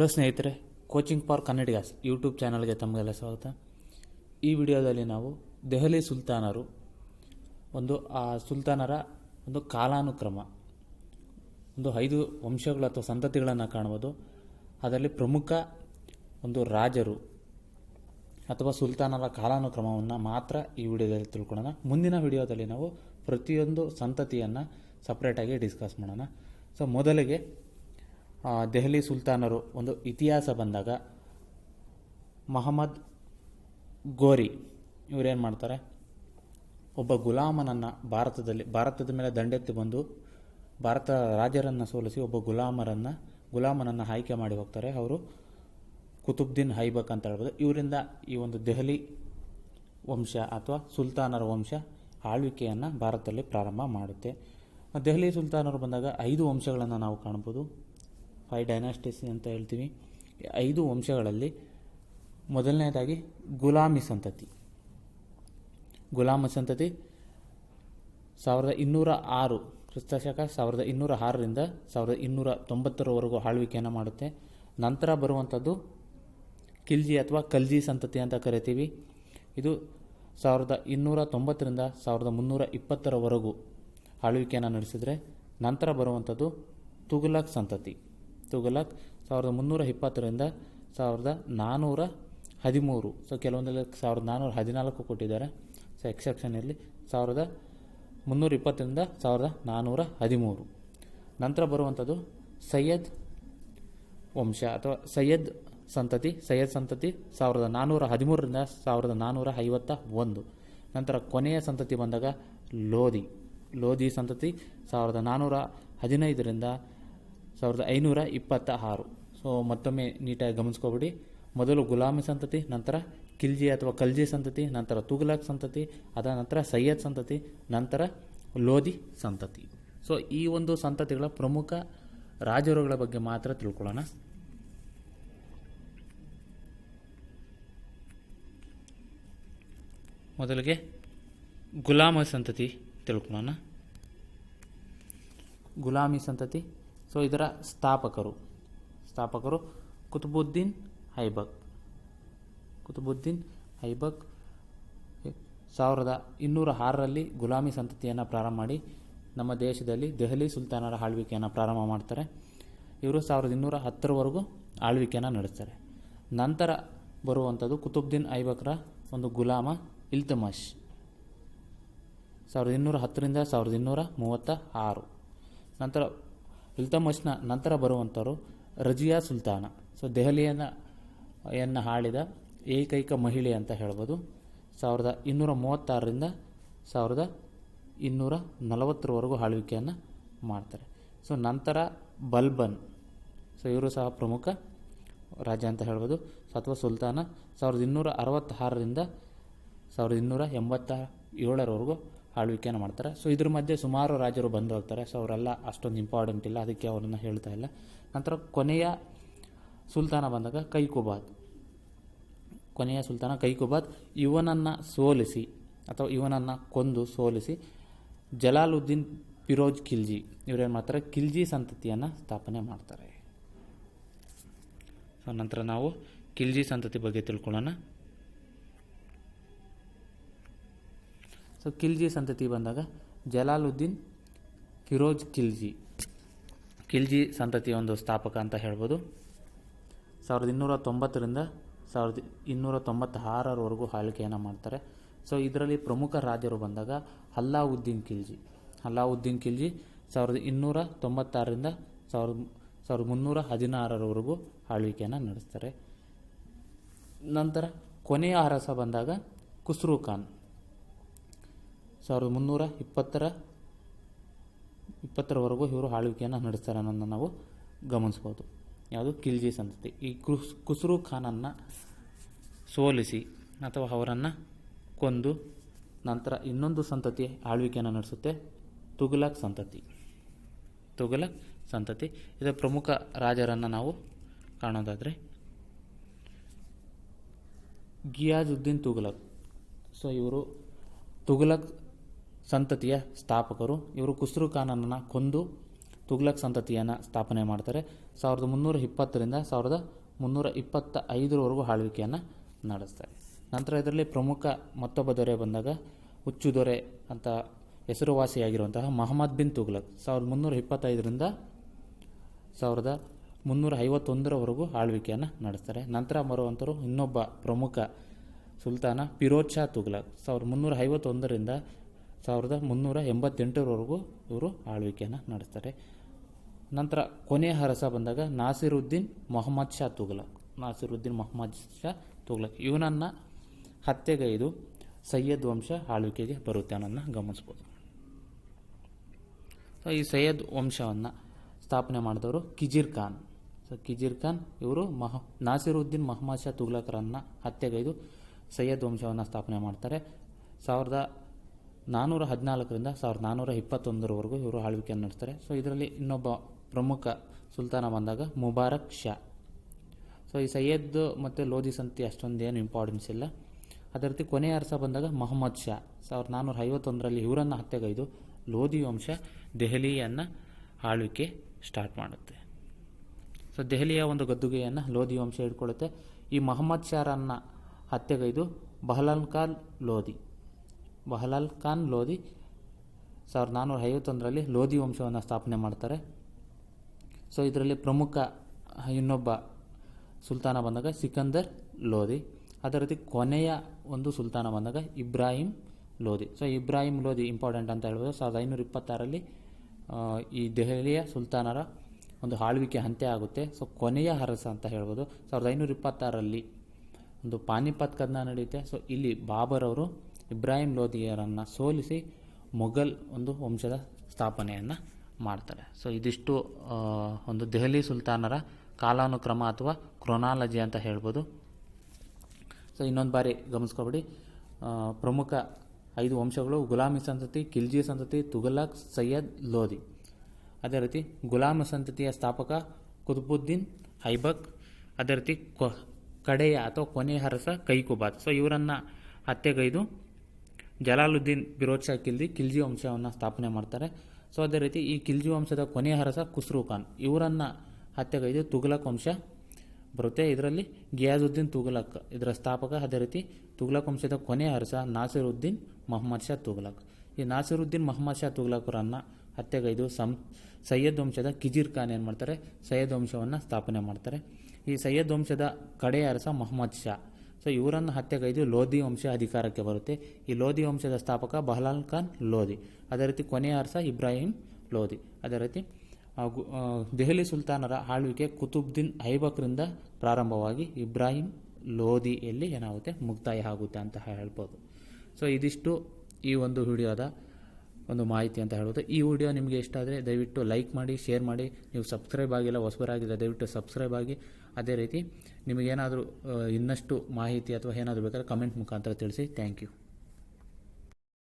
Hello ಸ್ನೇಹಿತರೆ coaching for Kannadigas YouTube ಚಾನಲ್ಗೆ ತಮಗೆಲ್ಲ ಸ್ವಾಗತ. ಈ ವಿಡಿಯೋದಲ್ಲಿ ನಾವು ದೆಹಲಿ ಸುಲ್ತಾನರು ಒಂದು, ಆ ಸುಲ್ತಾನರ ಒಂದು ಕಾಲಾನುಕ್ರಮ, ಒಂದು ಐದು ವಂಶಗಳು ಅಥವಾ ಸಂತತಿಗಳನ್ನು ಕಾಣ್ಬೋದು. ಅದರಲ್ಲಿ ಪ್ರಮುಖ ಒಂದು ರಾಜರು ಅಥವಾ ಸುಲ್ತಾನರ ಕಾಲಾನುಕ್ರಮವನ್ನು ಮಾತ್ರ ಈ ವಿಡಿಯೋದಲ್ಲಿ ತಿಳ್ಕೊಳ್ಳೋಣ. ಮುಂದಿನ ವಿಡಿಯೋದಲ್ಲಿ ನಾವು ಪ್ರತಿಯೊಂದು ಸಂತತಿಯನ್ನು ಸಪ್ರೇಟಾಗಿ ಡಿಸ್ಕಸ್ ಮಾಡೋಣ. ಸೊ ಮೊದಲಿಗೆ ದೆಹಲಿ ಸುಲ್ತಾನರು ಒಂದು ಇತಿಹಾಸ ಬಂದಾಗ ಮಹಮ್ಮದ್ ಗೋರಿ ಇವರೇನು ಮಾಡ್ತಾರೆ? ಒಬ್ಬ ಗುಲಾಮನನ್ನು ಭಾರತದಲ್ಲಿ, ಭಾರತದ ಮೇಲೆ ದಂಡೆತ್ತಿ ಬಂದು ಭಾರತ ರಾಜರನ್ನು ಸೋಲಿಸಿ ಒಬ್ಬ ಗುಲಾಮರನ್ನು, ಗುಲಾಮನನ್ನು ಆಯ್ಕೆ ಮಾಡಿ ಹೋಗ್ತಾರೆ. ಅವರು ಕುತುಬ್ದೀನ್ ಹೈಬಕ್ ಅಂತ ಹೇಳ್ಬೋದು. ಇವರಿಂದ ಈ ಒಂದು ದೆಹಲಿ ವಂಶ ಅಥವಾ ಸುಲ್ತಾನರ ವಂಶ ಆಳ್ವಿಕೆಯನ್ನು ಭಾರತದಲ್ಲಿ ಪ್ರಾರಂಭ ಮಾಡುತ್ತೆ. ದೆಹಲಿ ಸುಲ್ತಾನರು ಬಂದಾಗ ಐದು ವಂಶಗಳನ್ನು ನಾವು ಕಾಣ್ಬೋದು. ಫೈವ್ ಡೈನಾಸ್ಟಿಸ್ ಅಂತ ಹೇಳ್ತೀವಿ. ಐದು ವಂಶಗಳಲ್ಲಿ ಮೊದಲನೇದಾಗಿ ಗುಲಾಮಿ ಸಂತತಿ. ಗುಲಾಮ ಸಂತತಿ ಸಾವಿರದ ಇನ್ನೂರ ಆರು, ಕ್ರಿಸ್ತಶಕ ಸಾವಿರದ ಇನ್ನೂರ ಆರರಿಂದ ಸಾವಿರದ ಇನ್ನೂರ ತೊಂಬತ್ತರವರೆಗೂ ಆಳ್ವಿಕೆಯನ್ನು ಮಾಡುತ್ತೆ. ನಂತರ ಬರುವಂಥದ್ದು ಕಿಲ್ಜಿ ಅಥವಾ ಕಲ್ಜಿ ಸಂತತಿ ಅಂತ ಕರಿತೀವಿ. ಇದು ಸಾವಿರದ ಇನ್ನೂರ ತೊಂಬತ್ತರಿಂದ ಸಾವಿರದ ಮುನ್ನೂರ ಇಪ್ಪತ್ತರವರೆಗೂ ಆಳ್ವಿಕೆಯನ್ನು ನಡೆಸಿದರೆ ನಂತರ ಬರುವಂಥದ್ದು ತುಘಲಕ್ ಸಂತತಿ. ತುಘಲಕ್ ಸಾವಿರದ ಮುನ್ನೂರ ಇಪ್ಪತ್ತರಿಂದ ಸಾವಿರದ ನಾನ್ನೂರ ಹದಿಮೂರು. ಸೊ ಕೆಲವೊಂದೆಲ್ಲ ಸಾವಿರದ ನಾನ್ನೂರ ಹದಿನಾಲ್ಕು ಕೊಟ್ಟಿದ್ದಾರೆ. ಸೊ ಎಕ್ಸೆಪ್ಷನ್ ಇರಲಿ. ಸಾವಿರದ ಮುನ್ನೂರ ಇಪ್ಪತ್ತರಿಂದ ಸಾವಿರದ ನಾನ್ನೂರ ಹದಿಮೂರು. ನಂತರ ಬರುವಂಥದ್ದು ಸೈಯದ್ ವಂಶ ಅಥವಾ ಸೈಯದ್ ಸಂತತಿ. ಸೈಯದ್ ಸಂತತಿ ಸಾವಿರದ ನಾನ್ನೂರ ಹದಿಮೂರರಿಂದ ಸಾವಿರದ ನಾನ್ನೂರ ಐವತ್ತ ಒಂದು. ನಂತರ ಕೊನೆಯ ಸಂತತಿ ಬಂದಾಗ ಲೋಧಿ. ಲೋಧಿ ಸಂತತಿ ಸಾವಿರದ ನಾನ್ನೂರ ಹದಿನೈದರಿಂದ ಸಾವಿರದ ಐನೂರ ಇಪ್ಪತ್ತ ಆರು ಸೊ ಮತ್ತೊಮ್ಮೆ ನೀಟಾಗಿ ಗಮನಿಸ್ಕೋಬಿಡಿ. ಮೊದಲು ಗುಲಾಮಿ ಸಂತತಿ, ನಂತರ ಕಿಲ್ಜಿ ಅಥವಾ ಕಲ್ಜಿ ಸಂತತಿ, ನಂತರ ತುಘಲಕ್ ಸಂತತಿ, ಅದ ನಂತರ ಸೈಯದ್ ಸಂತತಿ, ನಂತರ ಲೋಧಿ ಸಂತತಿ. ಸೊ ಈ ಒಂದು ಸಂತತಿಗಳ ಪ್ರಮುಖ ರಾಜರುಗಳ ಬಗ್ಗೆ ಮಾತ್ರ ತಿಳ್ಕೊಳ್ಳೋಣ. ಮೊದಲಿಗೆ ಗುಲಾಮ ಸಂತತಿ ತಿಳ್ಕೊಳ್ಳೋಣ. ಗುಲಾಮಿ ಸಂತತಿ ಸೊ ಇದರ ಸ್ಥಾಪಕರು. ಸ್ಥಾಪಕರು ಕುತುಬುದ್ದೀನ್ ಐಬಕ್ ಕುತುಬುದ್ದೀನ್ ಐಬಕ್ ಸಾವಿರದ ಇನ್ನೂರ ಆರರಲ್ಲಿ ಗುಲಾಮಿ ಸಂತತಿಯನ್ನು ಪ್ರಾರಂಭ ಮಾಡಿ ನಮ್ಮ ದೇಶದಲ್ಲಿ ದೆಹಲಿ ಸುಲ್ತಾನರ ಆಳ್ವಿಕೆಯನ್ನು ಪ್ರಾರಂಭ ಮಾಡ್ತಾರೆ. ಇವರು ಸಾವಿರದ ಇನ್ನೂರ ಹತ್ತರವರೆಗೂ ಆಳ್ವಿಕೆಯನ್ನು ನಡೆಸ್ತಾರೆ. ನಂತರ ಬರುವಂಥದ್ದು ಕುತುಬ್ದೀನ್ ಐಬಕ್ರ ಒಂದು ಗುಲಾಮ ಇಲ್ತಮಾಷ್. ಸಾವಿರದ ಇನ್ನೂರ ಹತ್ತರಿಂದ ಸಾವಿರದ ಇನ್ನೂರ ಮೂವತ್ತ ಆರು. ನಂತರ ಇಲ್ತಮಶ್ನ ನಂತರ ಬರುವಂಥವರು ರಜಿಯಾ ಸುಲ್ತಾನ. ಸೊ ದೆಹಲಿಯನ್ನು, ಯನ್ನು ಆಳಿದ ಏಕೈಕ ಮಹಿಳೆ ಅಂತ ಹೇಳ್ಬೋದು. ಸಾವಿರದ ಇನ್ನೂರ ಮೂವತ್ತಾರರಿಂದ ಸಾವಿರದ ಇನ್ನೂರ ನಲವತ್ತರವರೆಗೂ ಆಳ್ವಿಕೆಯನ್ನು ಮಾಡ್ತಾರೆ. ಸೊ ನಂತರ ಬಲ್ಬನ್. ಸೊ ಇವರು ಸಹ ಪ್ರಮುಖ ರಾಜ ಅಂತ ಹೇಳ್ಬೋದು. ಅಥವಾ ಸುಲ್ತಾನ ಸಾವಿರದ ಇನ್ನೂರ ಅರವತ್ತಾರರಿಂದ ಸಾವಿರದ ಇನ್ನೂರ ಎಂಬತ್ತ ಏಳರವರೆಗೂ ಆಳ್ವಿಕೆಯನ್ನು ಮಾಡ್ತಾರೆ. ಸೊ ಇದ್ರ ಮಧ್ಯೆ ಸುಮಾರು ರಾಜರು ಬಂದು ಹೋಗ್ತಾರೆ ಸೊ ಅವರೆಲ್ಲ ಅಷ್ಟೊಂದು ಇಂಪಾರ್ಟೆಂಟ್ ಇಲ್ಲ. ಅದಕ್ಕೆ ಅವರನ್ನು ಹೇಳ್ತಾ ಇಲ್ಲ. ನಂತರ ಕೊನೆಯ ಸುಲ್ತಾನ ಬಂದಾಗ ಕೈಕುಬಾದ್. ಕೊನೆಯ ಸುಲ್ತಾನ ಕೈಕುಬಾದ್ ಇವನನ್ನು ಸೋಲಿಸಿ ಅಥವಾ ಇವನನ್ನು ಕೊಂದು ಸೋಲಿಸಿ ಜಲಾಲುದ್ದೀನ್ ಫಿರೋಜ್ ಖಿಲ್ಜಿ, ಇವರೇನು ಮಾಡ್ತಾರೆ? ಖಿಲ್ಜಿ ಸಂತತಿಯನ್ನು ಸ್ಥಾಪನೆ ಮಾಡ್ತಾರೆ. ಸೊ ನಂತರ ನಾವು ಖಿಲ್ಜಿ ಸಂತತಿ ಬಗ್ಗೆ ತಿಳ್ಕೊಳ್ಳೋಣ. ಸೊ ಖಿಲ್ಜಿ ಸಂತತಿ ಬಂದಾಗ ಜಲಾಲುದ್ದೀನ್ ಫಿರೋಜ್ ಖಿಲ್ಜಿ. ಖಿಲ್ಜಿ ಸಂತತಿಯ ಒಂದು ಸ್ಥಾಪಕ ಅಂತ ಹೇಳ್ಬೋದು. ಸಾವಿರದ ಇನ್ನೂರ ತೊಂಬತ್ತರಿಂದ ಸಾವಿರದ ಇನ್ನೂರ ತೊಂಬತ್ತಾರರವರೆಗೂ ಆಳ್ಕೆಯನ್ನು ಮಾಡ್ತಾರೆ. ಸೊ ಇದರಲ್ಲಿ ಪ್ರಮುಖ ರಾಜರು ಬಂದಾಗ ಅಲ್ಲಾವುದ್ದೀನ್ ಖಿಲ್ಜಿ. ಅಲ್ಲಾವುದ್ದೀನ್ ಖಿಲ್ಜಿ ಸಾವಿರದ ಇನ್ನೂರ ತೊಂಬತ್ತಾರರಿಂದ ಸಾವಿರದ ಸಾವಿರದ ಮುನ್ನೂರ ಹದಿನಾರರವರೆಗೂ ಆಳ್ವಿಕೆಯನ್ನು ನಡೆಸ್ತಾರೆ. ನಂತರ ಕೊನೆಯ ಅರಸ ಬಂದಾಗ ಖುಸ್ರು ಖಾನ್. ಸಾವಿರದ ಮುನ್ನೂರ ಇಪ್ಪತ್ತರ, ಇಪ್ಪತ್ತರವರೆಗೂ ಇವರು ಆಳ್ವಿಕೆಯನ್ನು ನಡೆಸ್ತಾರೆ ಅನ್ನೋದನ್ನು ನಾವು ಗಮನಿಸ್ಬೋದು. ಯಾವುದು? ಖಿಲ್ಜಿ ಸಂತತಿ. ಈ ಕುಸ್ ಕುಸ್ರು ಖಾನನ್ನು ಸೋಲಿಸಿ ಅಥವಾ ಅವರನ್ನು ಕೊಂದು ನಂತರ ಇನ್ನೊಂದು ಸಂತತಿ ಆಳ್ವಿಕೆಯನ್ನು ನಡೆಸುತ್ತೆ. ತುಘಲಕ್ ಸಂತತಿ. ತುಘಲಕ್ ಸಂತತಿ. ಇದರ ಪ್ರಮುಖ ರಾಜರನ್ನು ನಾವು ಕಾಣೋದಾದರೆ ಗಿಯಾಜುದ್ದೀನ್ ತುಘಲಕ್. ಸೊ ಇವರು ತುಘಲಕ್ ಸಂತತಿಯ ಸ್ಥಾಪಕರು. ಇವರು ಕುಸ್ರು ಖಾನನನ್ನು ಕೊಂದು ತುಗ್ಲಕ್ ಸಂತತಿಯನ್ನು ಸ್ಥಾಪನೆ ಮಾಡ್ತಾರೆ. ಸಾವಿರದ ಮುನ್ನೂರ ಇಪ್ಪತ್ತರಿಂದ ಸಾವಿರದ ಮುನ್ನೂರ ಇಪ್ಪತ್ತ ಐದರವರೆಗೂ ಆಳ್ವಿಕೆಯನ್ನು ನಡೆಸ್ತಾರೆ. ನಂತರ ಇದರಲ್ಲಿ ಪ್ರಮುಖ ಮತ್ತೊಬ್ಬ ದೊರೆ ಬಂದಾಗ ಹುಚ್ಚು ದೊರೆ ಅಂತ ಹೆಸರುವಾಸಿಯಾಗಿರುವಂತಹ ಮಹಮ್ಮದ್ ಬಿನ್ ತುಗ್ಲಕ್ ಸಾವಿರದ ಮುನ್ನೂರ ಇಪ್ಪತ್ತೈದರಿಂದ ಸಾವಿರದ ಮುನ್ನೂರ ಐವತ್ತೊಂದರವರೆಗೂ ಆಳ್ವಿಕೆಯನ್ನು ನಡೆಸ್ತಾರೆ. ನಂತರ ಬರುವಂಥವ್ರು ಇನ್ನೊಬ್ಬ ಪ್ರಮುಖ ಸುಲ್ತಾನ ಫಿರೋಜ್ ಶಾ ತುಗ್ಲಕ್ ಸಾವಿರದ ಮುನ್ನೂರ ಐವತ್ತೊಂದರಿಂದ ಸಾವಿರದ ಮುನ್ನೂರ ಎಂಬತ್ತೆಂಟರವರೆಗೂ ಇವರು ಆಳ್ವಿಕೆಯನ್ನು ನಡೆಸ್ತಾರೆ. ನಂತರ ಕೊನೆಯ ಅರಸ ಬಂದಾಗ ನಾಸಿರುದ್ದೀನ್ ಮೊಹಮ್ಮದ್ ಶಾ ತುಗ್ಲಕ್. ನಾಸಿರುದ್ದೀನ್ ಮೊಹಮ್ಮದ್ ಶಾ ತುಗ್ಲಕ್. ಇವನನ್ನು ಹತ್ಯೆಗೈದು ಸಯ್ಯದ್ ವಂಶ ಆಳ್ವಿಕೆಗೆ ಬರುತ್ತೆ ಅನ್ನೋದನ್ನು ಗಮನಿಸ್ಬೋದು. ಸೊ ಈ ಸೈಯದ್ ವಂಶವನ್ನು ಸ್ಥಾಪನೆ ಮಾಡಿದವರು ಕಿಜಿರ್ ಖಾನ್. ಸೊ ಕಿಜಿರ್ ಖಾನ್ ಇವರು ಮಹ, ನಾಸಿರುದ್ದೀನ್ ಮೊಹಮ್ಮದ್ ಶಾ ತುಗ್ಲಕರನ್ನು ಹತ್ಯೆಗೈದು ಸೈಯದ್ ವಂಶವನ್ನು ಸ್ಥಾಪನೆ ಮಾಡ್ತಾರೆ. ಸಾವಿರದ ನಾನ್ನೂರ ಹದಿನಾಲ್ಕರಿಂದ ಸಾವಿರದ ನಾನ್ನೂರ ಇಪ್ಪತ್ತೊಂದರವರೆಗೂ ಇವರು ಆಳ್ವಿಕೆಯನ್ನು ನಡೆಸ್ತಾರೆ. ಸೊ ಇದರಲ್ಲಿ ಇನ್ನೊಬ್ಬ ಪ್ರಮುಖ ಸುಲ್ತಾನ ಬಂದಾಗ ಮುಬಾರಕ್ ಶಾ. ಸೊ ಈ ಸೈಯದ್ ಮತ್ತು ಲೋಧಿ ಸಂತಿ ಅಷ್ಟೊಂದು ಏನು ಇಂಪಾರ್ಟೆನ್ಸ್ ಇಲ್ಲ. ಅದೇ ರೀತಿ ಕೊನೆಯ ಅರಸ ಬಂದಾಗ ಮೊಹಮ್ಮದ್ ಶಾ. ಸಾವಿರದ ನಾನ್ನೂರ ಐವತ್ತೊಂದರಲ್ಲಿ ಇವರನ್ನು ಹತ್ಯೆಗೈದು ಲೋಧಿ ವಂಶ ದೆಹಲಿಯನ್ನು ಆಳ್ವಿಕೆ ಸ್ಟಾರ್ಟ್ ಮಾಡುತ್ತೆ. ಸೊ ದೆಹಲಿಯ ಒಂದು ಗದ್ದುಗೆಯನ್ನು ಲೋಧಿ ವಂಶ ಇಟ್ಕೊಳ್ಳುತ್ತೆ ಈ ಮೊಹಮ್ಮದ್ ಶಾರನ್ನು ಹತ್ಯೆಗೈದು ಬಹಲಾನ್ ಖಾನ್ ಲೋಧಿ. ಬಹಲಾಲ್ ಖಾನ್ ಲೋಧಿ. ಸಾವಿರದ ನಾನ್ನೂರ ಐವತ್ತೊಂದರಲ್ಲಿ ಲೋಧಿ ವಂಶವನ್ನು ಸ್ಥಾಪನೆ ಮಾಡ್ತಾರೆ. ಸೊ, ಇದರಲ್ಲಿ ಪ್ರಮುಖ ಇನ್ನೊಬ್ಬ ಸುಲ್ತಾನ ಬಂದಾಗ ಸಿಕಂದರ್ ಲೋಧಿ. ಅದೇ ರೀತಿ ಕೊನೆಯ ಒಂದು ಸುಲ್ತಾನ ಬಂದಾಗ ಇಬ್ರಾಹಿಂ ಲೋಧಿ. ಸೊ, ಇಬ್ರಾಹಿಂ ಲೋಧಿ ಇಂಪಾರ್ಟೆಂಟ್ ಅಂತ ಹೇಳ್ಬೋದು. ಸಾವಿರದ ಐನೂರ ಇಪ್ಪತ್ತಾರಲ್ಲಿ ಈ ದೆಹಲಿಯ ಸುಲ್ತಾನರ ಒಂದು ಆಳ್ವಿಕೆ ಅಂತ್ಯ ಆಗುತ್ತೆ. ಸೊ, ಕೊನೆಯ ಅರಸ ಅಂತ ಹೇಳ್ಬೋದು. ಸಾವಿರದ ಐನೂರ ಇಪ್ಪತ್ತಾರಲ್ಲಿ ಒಂದು ಪಾನಿಪತ್ ಕದನ ನಡೆಯುತ್ತೆ. ಸೊ, ಇಲ್ಲಿ ಬಾಬರ್ ಅವರು ಇಬ್ರಾಹಿಂ ಲೋಧಿಯರನ್ನು ಸೋಲಿಸಿ ಮೊಘಲ್ ಒಂದು ವಂಶದ ಸ್ಥಾಪನೆಯನ್ನು ಮಾಡ್ತಾರೆ. ಸೊ ಇದಿಷ್ಟು ಒಂದು ದೆಹಲಿ ಸುಲ್ತಾನರ ಕಾಲಾನುಕ್ರಮ ಅಥವಾ ಕ್ರೊನಾಲಜಿ ಅಂತ ಹೇಳ್ಬೋದು. ಸೊ ಇನ್ನೊಂದು ಬಾರಿ ಗಮನಿಸ್ಕೊಬಿಡಿ. ಪ್ರಮುಖ ಐದು ವಂಶಗಳು ಗುಲಾಮಿ ಸಂತತಿ ಖಿಲ್ಜಿ ಸಂತತಿ, ತುಘಲಕ್, ಸೈಯದ್ ಲೋಧಿ ಅದೇ ರೀತಿ ಗುಲಾಮ ಸಂತತಿಯ ಸ್ಥಾಪಕ ಕುತುಬುದ್ದೀನ್, ಐಬಕ್, ಅದೇ ರೀತಿ ಕಡೆಯ ಅಥವಾ ಕೊನೆಯ ಹರಸ ಕೈಕುಬಾತ್ ಸೊ ಇವರನ್ನು ಹತ್ಯೆಗೈದು ಜಲಾಲುದ್ದೀನ್ ಫಿರೋಜ್ ಶಾ ಕಿಲ್ದಿ ಖಿಲ್ಜಿ ವಂಶವನ್ನು ಸ್ಥಾಪನೆ ಮಾಡ್ತಾರೆ. ಸೊ, ಅದೇ ರೀತಿ ಈ ಖಿಲ್ಜಿ ವಂಶದ ಕೊನೆಯ ಅರಸ ಖುಸ್ರು ಖಾನ್. ಇವರನ್ನು ಹತ್ಯೆಗೈದು ತುಘಲಕ್ ವಂಶ ಬರುತ್ತೆ. ಇದರಲ್ಲಿ ಗಿಯಾಜುದ್ದೀನ್ ತುಘಲಕ್, ಇದರ ಸ್ಥಾಪಕ. ಅದೇ ರೀತಿ ತುಘಲಕ್ ವಂಶದ ಕೊನೆಯ ಅರಸ ನಾಸಿರುದ್ದೀನ್ ಮೊಹಮ್ಮದ್ ಶಾ ತುಘಲಕ್. ಈ ನಾಸಿರುದ್ದೀನ್ ಮೊಹಮ್ಮದ್ ಶಾ ತುಘಲಕರನ್ನು ಹತ್ಯೆಗೈದು ಸಂ, ಸೈಯದ್ ವಂಶದ ಕಿಜಿರ್ ಖಾನ್ ಏನು ಮಾಡ್ತಾರೆ? ಸೈಯದ್ ವಂಶವನ್ನು ಸ್ಥಾಪನೆ ಮಾಡ್ತಾರೆ. ಈ ಸೈಯದ್ ವಂಶದ ಕಡೆಯ ಅರಸ ಮೊಹಮ್ಮದ್ ಶಾ. ಸೊ ಇವರನ್ನು ಹತ್ಯೆಗೈದು ಲೋಧಿ ವಂಶ ಅಧಿಕಾರಕ್ಕೆ ಬರುತ್ತೆ. ಈ ಲೋಧಿ ವಂಶದ ಸ್ಥಾಪಕ ಬಹಲಾಲ್ ಖಾನ್ ಲೋಧಿ. ಅದೇ ರೀತಿ ಕೊನೆಯ ಅರಸ ಇಬ್ರಾಹಿಂ ಲೋಧಿ. ಅದೇ ರೀತಿ ದೆಹಲಿ ಸುಲ್ತಾನರ ಆಳ್ವಿಕೆ ಕುತುಬ್ದೀನ್ ಐಬಕ್ರಿಂದ ಪ್ರಾರಂಭವಾಗಿ ಇಬ್ರಾಹಿಂ ಲೋಧಿಯಲ್ಲಿ ಏನಾಗುತ್ತೆ, ಮುಕ್ತಾಯ ಆಗುತ್ತೆ ಅಂತ ಹೇಳ್ಬೋದು. ಸೊ ಇದಿಷ್ಟು ಈ ಒಂದು ವಿಡಿಯೋದ ಒಂದು ಮಾಹಿತಿ ಅಂತ ಹೇಳ್ಬೋದು ಈ ವಿಡಿಯೋ ನಿಮಗೆ ಇಷ್ಟ ಆದರೆ ದಯವಿಟ್ಟು ಲೈಕ್ ಮಾಡಿ, ಶೇರ್ ಮಾಡಿ. ನೀವು ಸಬ್ಸ್ಕ್ರೈಬ್ ಆಗಿಲ್ಲ ಹೊಸಬರಾಗಿಲ್ಲ ದಯವಿಟ್ಟು ಸಬ್ಸ್ಕ್ರೈಬ್ ಆಗಿ. ಅದೇ ರೀತಿ ನಿಮಗೇನಾದರೂ ಇನ್ನಷ್ಟು ಮಾಹಿತಿ ಅಥವಾ ಏನಾದರೂ ಬೇಕಾದ್ರೆ ಕಮೆಂಟ್ ಮುಖಾಂತರ ತಿಳಿಸಿ. Thank you.